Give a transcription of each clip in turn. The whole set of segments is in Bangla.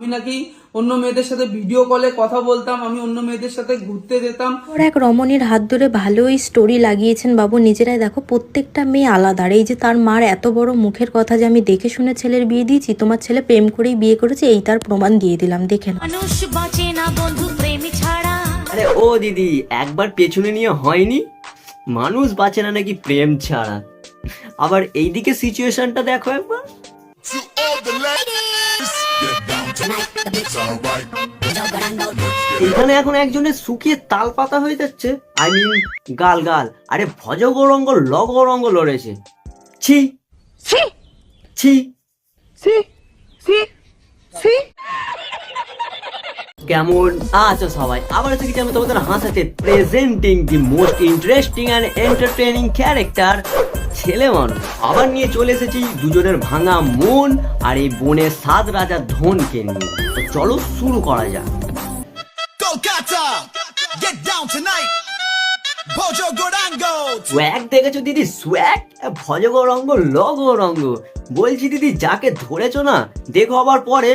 আমি নাকি অন্য মেয়েদের সাথে ভিডিও কলে কথা বলতাম আমি অন্য মেয়েদের সাথে ঘুরতে যেতাম। ওর এক রমণীর হাত ধরে ভালোই স্টোরি লাগিয়েছেন বাবু নিজেরাই দেখো প্রত্যেকটা মেয়ে আলাদা। আর এই যে তার মার এত বড় মুখের কথা যে আমি দেখে শুনে ছেলের বিয়ে দিয়েছি তোমার ছেলে প্রেম করেই বিয়ে করেছে এই তার প্রমাণ দিয়ে দিলাম দেখে মানুষ বাঁচে না বন্ধু প্রেম ছাড়া। আরে ও দিদি একবার পেছনে নিয়ে হয়নি? মানুষ বাঁচে না নাকি প্রেম ছাড়া? আবার এইদিকে সিচুয়েশনটা দেখো একবার। এখানে এখন একজনের শুকিয়ে তাল পাতা হয়ে যাচ্ছে। আই মিন গাল গাল। আরে ভজ গৌরঙ্গ ছি। ছি। ছি। ছি। ছি। কেমন আছো সবাই? আবার গেছি আমি তোমাদের হাসাতে presenting the most interesting and entertaining character ছেলে মানুষ। আবার নিয়ে চলে এসেছি দুজনের ভাঙা মন আর এই বনের সাত রাজা ধনকে নিয়ে। তো চলো শুরু করা যাক। get down tonight. Bojo swag দেখেছ দিদি? সোয়াগ ভজ গৌরঙ্গ ল গৌরঙ্গ বলছি দিদি যাকে ধরেছো না দেখো আবার পরে।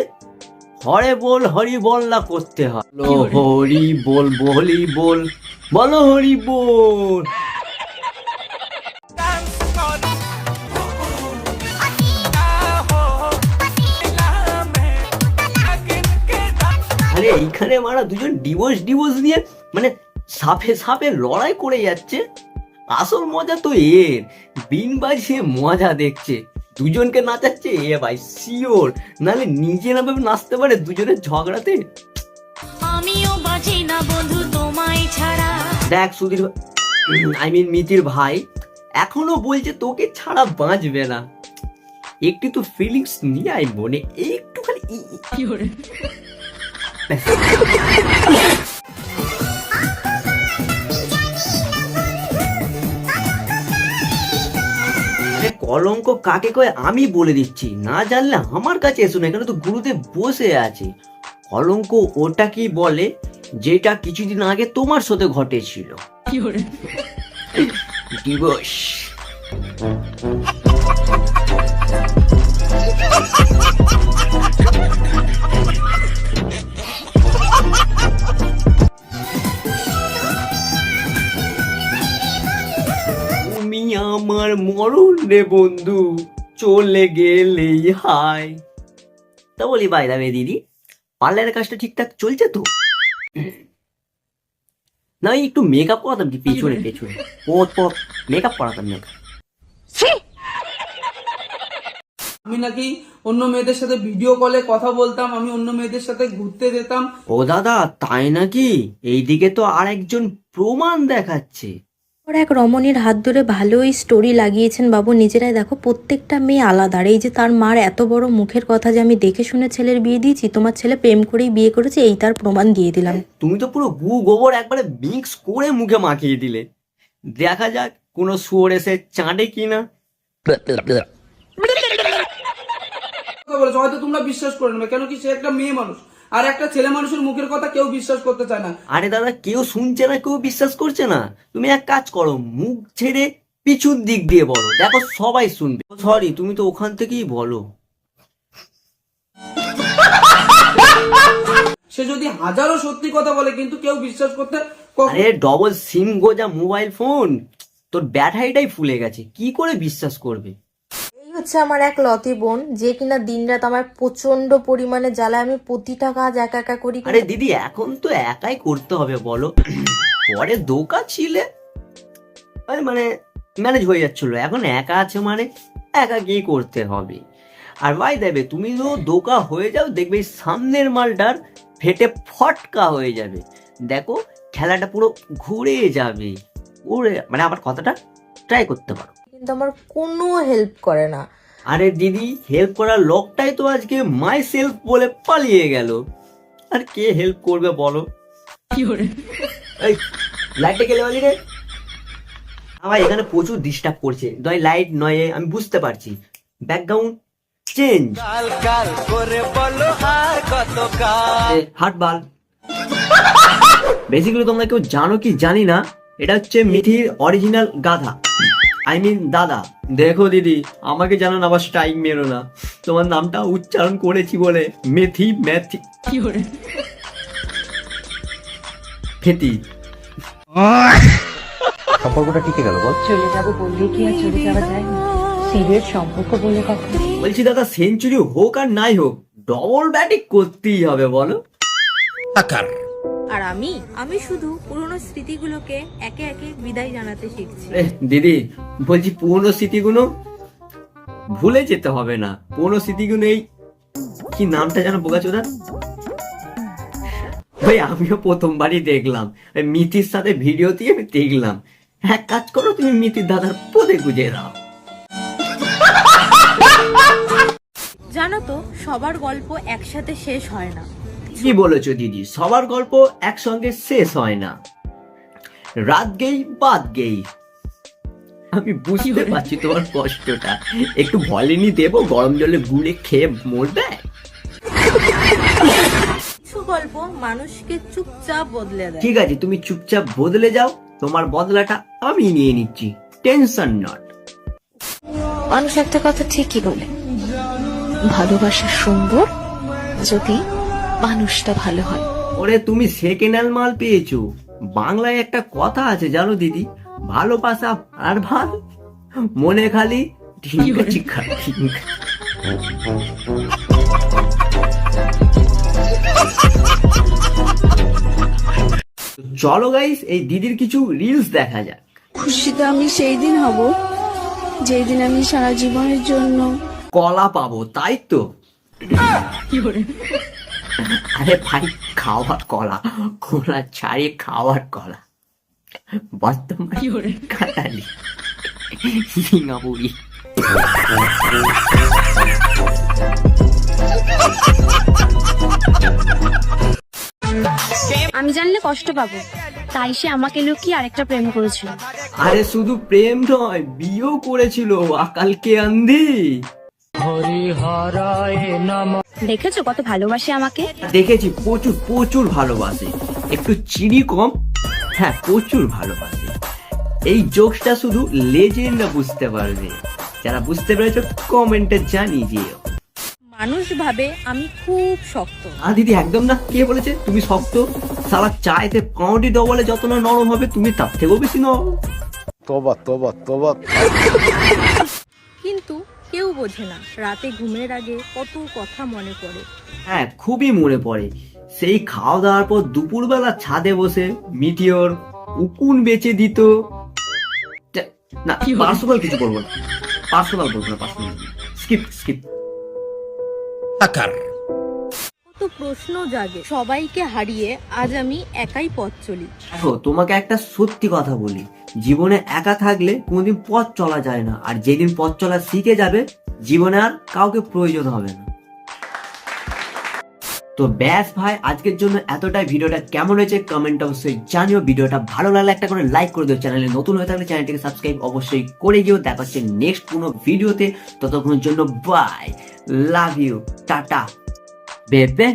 হরে বল হরি বল না করতে হয়। হরি। বল বলি বল বলো হরি বল। আরে এইখানে মারা দুজন ডিভোর্স ডিভোর্স নিয়ে মানে সাপে সাপে লড়াই করে যাচ্ছে। আসল মজা তো এর। বিন বাজিয়ে মজা দেখছে। দুজনকে নাচাচ্ছে? এ ভাই শিওর। নাহলে নিজে না ভেবে নাচতে পারে দুজনের ঝগড়াতে? আমিও বাঁচি না বন্ধু তোমায় ছাড়া। দেখ সুধীর আই মিন মিতির ভাই এখনও বলছে তোকে ছাড়া বাঁচবে না। একটু তো ফিলিংস নিয়ে আই মনে একটু খালি কলঙ্ক কাকে কয় আমি বলে দিচ্ছি। না জানলে আমার কাছে এসো না এখানে তো গুরুদেব বসে আছে। কলঙ্ক ওটা কি বলে? যেটা কিছুদিন আগে তোমার সাথে ঘটেছিল। দিবস রে বন্ধু চলে গেলেই হায়। তা বলি ভাই দাবে দিদি পার্লারের কাজটা ঠিকঠাক চলছে তো? না এই একটু মেকআপ করাতাম কি পেছনে পেছনে। পথ পথ মেকআপ করাতাম মেকআপ আমি নাকি অন্য মেয়েদের সাথে ভিডিও কলে কথা বলতাম আমি অন্য মেয়েদের সাথে ঘুরতে যেতাম। ও দাদা তাই নাকি? এইদিকে তো আর একজন প্রমাণ দেখাচ্ছে। ওর এক রমণীর হাত ধরে ভালোই স্টোরি লাগিয়েছেন বাবু। নিজেরাই দেখো প্রত্যেকটা মেয়ে আলাদা। আর এই যে তার মার এত বড় মুখের কথা যে আমি দেখে শুনে ছেলের বিয়ে দিয়েছি তোমার ছেলে প্রেম করেই বিয়ে করেছে এই তার প্রমাণ দিয়ে দিলাম। তুমি তো পুরো গু গোবর একবারে মিক্স করে মুখে মাখিয়ে দিলে। দেখা যাক কোনো শুয়োর এসে চাঁদে কিনা হয়তো তোমরা বিশ্বাস করে নেবে কেন কি সে একটা মেয়ে মানুষ। আর একটা ছেলে মানুষের মুখের কথা কেউ বিশ্বাস করতে চায় না। আরে দাদা কেউ শুনছে না কেউ বিশ্বাস করছে না। তুমি এক কাজ করো মুখ ছেড়ে পিছুর দিক দিয়ে বলো। দেখো সবাই শুনবে। সরি তুমি তো ওখান থেকেই বলো। সে যদি হাজারো সত্যি কথা বলে কিন্তু কেউ বিশ্বাস করতে আরে ডবল সিম গোজা মোবাইল ফোন তোর ব্যাটারিটাই ফুলে গেছে। কি করে বিশ্বাস করবে? হচ্ছে আমার এক লতি বোন, যে কিনা দিনরাত আমার প্রচণ্ড পরিমাণে জ্বালায়। আমি প্রতিটা কাজ একা একা করি আরে দিদি, এখন তো একাই করতে হবে, বলো। পরে দোকা ছিলে, আরে মানে ম্যানেজ হয়ে যাচ্ছিল। এখন একা আছে মানে একা কি করতে হবে? আর ভাই দেবে তুমি তো দোকা হয়ে যাও, দেখবে সামনের মালটার ফেটে ফটকা হয়ে যাবে। দেখো খেলাটা পুরো ঘুরে যাবে। ঘুরে মানে আমার কথাটা ট্রাই করতে পারো। কিন্তু আমার কোনো হেল্প করে না। আরে দিদি হেল্প করার লোকটাই তো আজকে মাই সেলফ বলে পালিয়ে গেল। আর কে হেল্প করবে বলো? কি এই লাইটটা গেলে বলি রে। আমার এখানে প্রচুর ডিস্টার্ব করছে। নয় লাইট নয় আমি বুঝতে পারছি। ব্যাকগ্রাউন্ড চেঞ্জ কাল কাল করে বলো আর কত কাল হাট বাল। বেসিক্যালি তোমরা কেউ জানো কি জানি না এটা হচ্ছে মিথির অরিজিনাল গাধা। আই মিন দাদা দেখো দিদি আমাকে যেন আবার স্ট্রাইক মেরো না। তোমার নামটা উচ্চারণ করেছি বলে মেথি ম্যাথি। ফেতি। সম্পর্কটা টিকে গেল বল। চলে যাব বললে কি আর চলে যাওয়া যায় সিরিয়াস সম্পর্ক বলে কথা। বলছি দাদা সেঞ্চুরি হোক আর নাই হোক ডবল ব্যাটিং করতেই হবে বলো। আর আমি আমি শুধু পুরনো স্মৃতিগুলোকে একে একে বিদায় জানাতে শিখছি। দিদি বলছি পুরনো স্মৃতিগুলো ভুলে যেতে হবে না। পুরনো স্মৃতিগুলো এই কি নামটা যেন বোকাচোদা ভাই আমিও প্রথমবারই দেখলাম। মিতির সাথে দিয়ে আমি দেখলাম। এক কাজ করো তুমি মিতির দাদার পদে গুজে দাও। জানো তো সবার গল্প একসাথে শেষ হয় না। কি বলেছ দিদি? সবার গল্প একসঙ্গে শেষ হয় না। রাত গেই বাদ গেই। আমি বুঝতে পারছি তোমার কষ্টটা। একটু ভলিনি দেবো গরম জলে গুলে খেয়ে মরবে? কিছু গল্প মানুষকে চুপচাপ বদলে দেয়। ঠিক আছে তুমি চুপচাপ বদলে যাও। তোমার বদলাটা আমি নিয়ে নিচ্ছি। Tension not. মানুষ একটা কথা ঠিকই বলে। ভালোবাসা সুন্দর যদি মানুষটা ভালো হয়। ওরে তুমি সেকেন্ড হ্যান্ড মাল পেয়েছ। বাংলায় একটা কথা আছে জানো দিদি? ভালোবাসা আর ভালো? মনে খালি চিক্ষা চলো গাইস এই দিদির কিছু রিলস দেখা যাক। খুশিতে আমি সেই দিন হব যেই দিন আমি সারা জীবনের জন্য কলা পাবো তাই তো? আরে ভাই খাওয়ার কলা কলা ছাড়িয়ে খাওয়ার কলা। বর্তমান কাটালি সিঙ্গাপুরি। আমি জানলে কষ্ট পাবো। তাই সে আমাকে লুকিয়ে আরেকটা প্রেম করেছিল। আরে শুধু প্রেম নয় বিয়েও করেছিল আকালকে আন্ধি দেখেছ কত ভালোবাসে আমাকে? দেখেছি প্রচুর প্রচুর ভালোবাসে। একটু চিনি কম? হ্যাঁ প্রচুর ভালোবাসে। এই জোকসটা শুধু লেজেন্ডরা বুঝতে পারবে। যারা বুঝতে পেরেছ কমেন্টে জানিয়ে দিও। মানুষ ভাবে আমি খুব শক্ত। না দিদি একদম না। কে বলেছে? তুমি শক্ত? সারা চাইতে পাউডি ডবলে যত না নরম হবে তুমি তার থেকেও বেশি নরম। Toba, toba, toba. বোঝে না। রাতে ঘুমের আগে কত কথা মনে পড়ে। হ্যাঁ খুবই মনে পড়ে। সেই খাওয়া দাওয়ার পর দুপুরবেলা ছাদে বসে মিটিওর উকুন বেচে দিত। না পার্সোনাল কিছু বলব না। পার্সোনাল বলব না পার্সোনাল। Skip skip. কত প্রশ্ন জাগে। সবাইকে হারিয়ে আজ আমি একাই পথ চলি। দেখো তোমাকে একটা সত্যি কথা বলি। জীবনে একা থাকলে কোনোদিন পথ চলা যায় না। আর যেদিন পথ চলা শিখে যাবে, জীবনে আর কাউকে প্রয়োজন হবে না। তো ব্যাস ভাই, আজকের জন্য এতটাই। ভিডিওটা কেমন হয়েছে কমেন্ট অবশ্যই জানিও। ভিডিওটা ভালো লাগলে একটা করে লাইক করে দিও। চ্যানেলে নতুন হয়ে থাকলে চ্যানেলটিকে সাবস্ক্রাইব অবশ্যই করে দিও। দেখা হচ্ছে নেক্সট কোনো ভিডিওতে ততক্ষণের জন্য বাই লাভ ইউ টাটা বেবে